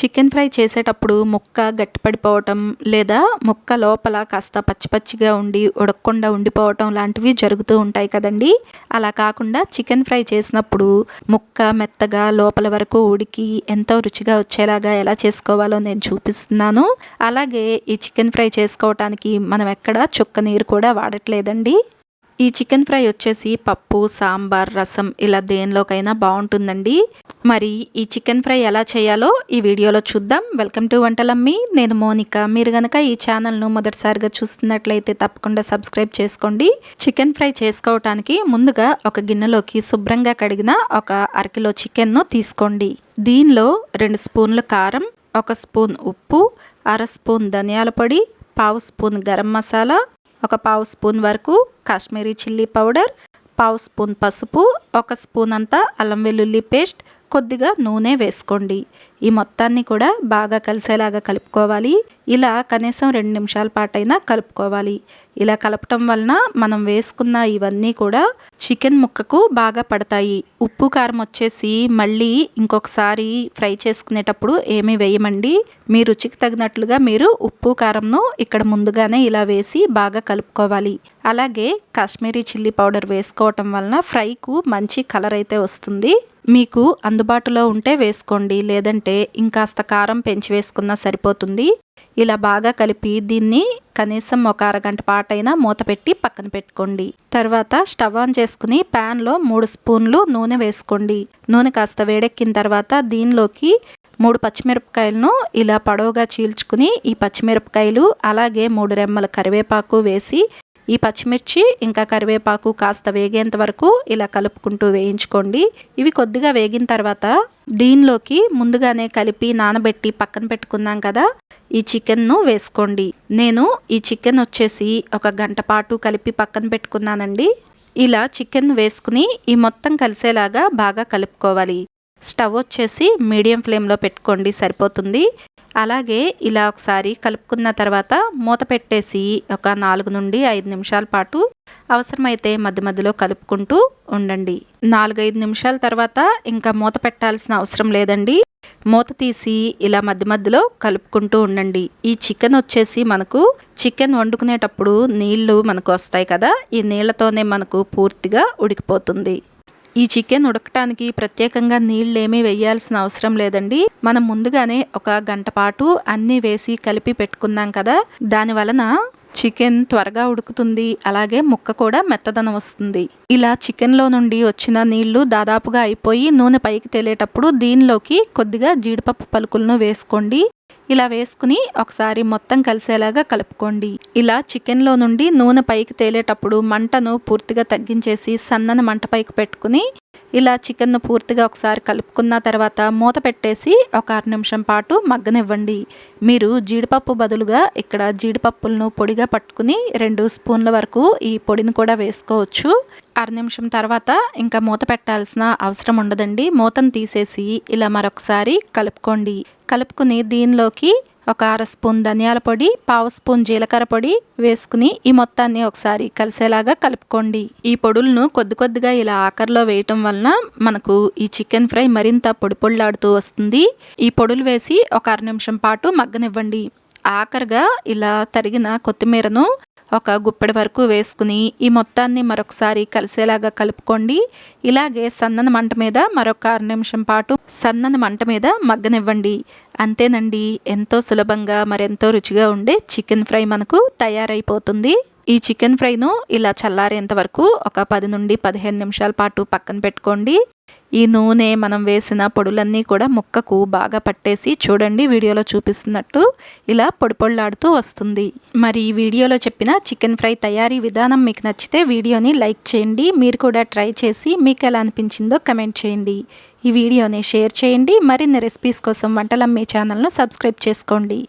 Chicken fry చేసేటప్పుడు ముక్క గట్టిపడిపోవటం లేదా ముక్క లోపల కాస్త పచ్చి పచ్చిగా ఉండి ఉడకకుండా ఉండిపోవటం లాంటివి జరుగుతూ ఉంటాయి కదండి. అలా కాకుండా చికెన్ ఫ్రై చేసినప్పుడు ముక్క మెత్తగా లోపల వరకు ఉడికి ఎంతో రుచిగా వచ్చేలాగా ఎలా చేసుకోవాలో నేను చూపిస్తున్నాను. అలాగే ఈ చికెన్ ఫ్రై చేసుకోవటానికి మనం ఎక్కడ చుక్క నీరు కూడా వాడట్లేదండి. ఈ చికెన్ ఫ్రై వచ్చేసి పప్పు సాంబార్ రసం ఇలా దేనిలోకైనా బాగుంటుందండి. మరి ఈ చికెన్ ఫ్రై ఎలా చేయాలో ఈ వీడియోలో చూద్దాం. వెల్కమ్ టు వంటలమ్మి. నేను మోనిక. మీరు కనుక ఈ ఛానల్ను మొదటిసారిగా చూస్తున్నట్లయితే తప్పకుండా సబ్స్క్రైబ్ చేసుకోండి. చికెన్ ఫ్రై చేసుకోవటానికి ముందుగా ఒక గిన్నెలోకి శుభ్రంగా కడిగిన ఒక అరకిలో చికెన్ను తీసుకోండి. దీనిలో రెండు స్పూన్లు కారం ఒక స్పూన్ ఉప్పు అర స్పూన్ ధనియాల పొడి పావు స్పూన్ గరం మసాలా ఒక పావు స్పూన్ వరకు కాశ్మీరీ చిల్లీ పౌడర్ పావు స్పూన్ పసుపు ఒక స్పూన్ అంతా అల్లం వెల్లుల్లి పేస్ట్ కొద్దిగా నూనె వేసుకోండి. ఈ మొత్తాన్ని కూడా బాగా కలిసేలాగా కలుపుకోవాలి. ఇలా కనీసం రెండు నిమిషాల పాటైనా కలుపుకోవాలి. ఇలా కలపటం వలన మనం వేసుకున్న ఇవన్నీ కూడా చికెన్ ముక్కకు బాగా పడతాయి. ఉప్పు కారం వచ్చేసి మళ్ళీ ఇంకొకసారి ఫ్రై చేసుకునేటప్పుడు ఏమీ వేయమండి. మీ రుచికి తగినట్లుగా మీరు ఉప్పు కారంను ఇక్కడ ముందుగానే ఇలా వేసి బాగా కలుపుకోవాలి. అలాగే కాశ్మీరీ చిల్లీ పౌడర్ వేసుకోవటం వలన ఫ్రైకు మంచి కలర్ అయితే వస్తుంది. మీకు అందుబాటులో ఉంటే వేసుకోండి. లేదంటే ఇంకాస్త కారం పెంచి వేసుకున్నా సరిపోతుంది. ఇలా బాగా కలిపి దీన్ని కనీసం ఒక అరగంట పాటైనా మూత పెట్టి పక్కన పెట్టుకోండి. తర్వాత స్టవ్ ఆన్ చేసుకుని ప్యాన్లో మూడు స్పూన్లు నూనె వేసుకోండి. నూనె కాస్త వేడెక్కిన తర్వాత దీనిలోకి మూడు పచ్చిమిరపకాయలను ఇలా పొడవుగా చీల్చుకుని ఈ పచ్చిమిరపకాయలు అలాగే మూడు రెమ్మల కరివేపాకు వేసి ఈ పచ్చిమిర్చి ఇంకా కరివేపాకు కాస్త వేగేంత వరకు ఇలా కలుపుకుంటూ వేయించుకోండి. ఇవి కొద్దిగా వేగిన తర్వాత దీనిలోకి ముందుగానే కలిపి నానబెట్టి పక్కన పెట్టుకున్నాం కదా ఈ చికెన్ను వేసుకోండి. నేను ఈ చికెన్ వచ్చేసి ఒక గంట పాటు కలిపి పక్కన పెట్టుకున్నానండి. ఇలా చికెన్ వేసుకుని ఈ మొత్తం కలిసేలాగా బాగా కలుపుకోవాలి. స్టవ్ వచ్చేసి మీడియం ఫ్లేమ్లో పెట్టుకోండి సరిపోతుంది. అలాగే ఇలా ఒకసారి కలుపుకున్న తర్వాత మూత పెట్టేసి ఒక నాలుగు నుండి ఐదు నిమిషాల పాటు అవసరమైతే మధ్య మధ్యలో కలుపుకుంటూ ఉండండి. నాలుగైదు నిమిషాల తర్వాత ఇంకా మూత పెట్టాల్సిన అవసరం లేదండి. మూత తీసి ఇలా మధ్య మధ్యలో కలుపుకుంటూ ఉండండి. ఈ చికెన్ వచ్చేసి మనకు చికెన్ వండుకునేటప్పుడు నీళ్ళు మనకు వస్తాయి కదా ఈ నీళ్ళతోనే మనకు పూర్తిగా ఉడికిపోతుంది. ఈ చికెన్ ఉడకటానికి ప్రత్యేకంగా నీళ్ళు వేయాల్సిన అవసరం లేదండి. మనం ముందుగానే ఒక గంట పాటు అన్నీ వేసి కలిపి పెట్టుకున్నాం కదా. దాని వలన చికెన్ త్వరగా ఉడుకుతుంది. అలాగే ముక్క కూడా మెత్తదనం వస్తుంది. ఇలా చికెన్లో నుండి వచ్చిన నీళ్ళు దాదాపుగా అయిపోయి నూనె పైకి తేలేటప్పుడు దీనిలోకి కొద్దిగా జీడిపప్పు పలుకులను వేసుకోండి. ఇలా వేసుకుని ఒకసారి మొత్తం కలిసేలాగా కలుపుకోండి. ఇలా చికెన్లో నుండి నూనె పైకి తేలేటప్పుడు మంటను పూర్తిగా తగ్గించేసి సన్నని మంట పైకి పెట్టుకుని ఇలా చికెన్ను పూర్తిగా ఒకసారి కలుపుకున్న తర్వాత మూత పెట్టేసి ఒక అర నిమిషం పాటు మగ్గనివ్వండి. మీరు జీడిపప్పు బదులుగా ఇక్కడ జీడిపప్పులను పొడిగా పట్టుకుని రెండు స్పూన్ల వరకు ఈ పొడిని కూడా వేసుకోవచ్చు. అర నిమిషం తర్వాత ఇంకా మూత పెట్టాల్సిన అవసరం ఉండదండి. మూతను తీసేసి ఇలా మరొకసారి కలుపుకోండి. కలుపుకుని దీనిలోకి ఒక అర స్పూన్ ధనియాల పొడి పావు స్పూన్ జీలకర్ర పొడి వేసుకుని ఈ మొత్తాన్ని ఒకసారి కలిసేలాగా కలుపుకోండి. ఈ పొడులను కొద్ది కొద్దిగా ఇలా ఆకర్లో వేయటం వలన మనకు ఈ చికెన్ ఫ్రై మరింత పొడి పొడిలాడుతూ వస్తుంది. ఈ పొడులు వేసి ఒక అర నిమిషం పాటు మగ్గనివ్వండి. ఆఖరిగా ఇలా తరిగిన కొత్తిమీరను ఒక గుప్పెడి వరకు వేసుకుని ఈ మొత్తాన్ని మరొకసారి కలిసేలాగా కలుపుకోండి. ఇలాగే సన్నని మంట మీద మరొక అర నిమిషం పాటు సన్నని మంట మీద మగ్గనివ్వండి. అంతేనండి ఎంతో సులభంగా మరెంతో రుచిగా ఉండే చికెన్ ఫ్రై మనకు తయారైపోతుంది. ఈ చికెన్ ఫ్రైను ఇలా చల్లారేంత వరకు ఒక పది నుండి పదిహేను నిమిషాల పాటు పక్కన పెట్టుకోండి. ఈ నూనె మనం వేసిన పొడులన్నీ కూడా ముక్కకు బాగా పట్టేసి చూడండి వీడియోలో చూపిస్తున్నట్టు ఇలా పొడి వస్తుంది. మరి ఈ వీడియోలో చెప్పిన చికెన్ ఫ్రై తయారీ విధానం మీకు నచ్చితే వీడియోని లైక్ చేయండి మీరు కూడా ట్రై చేసి మీకు ఎలా అనిపించిందో కమెంట్ చేయండి. ఈ వీడియోని షేర్ చేయండి మరిన్ని రెసిపీస్ కోసం వంటలమ్మే ఛానల్ను సబ్స్క్రైబ్ చేసుకోండి.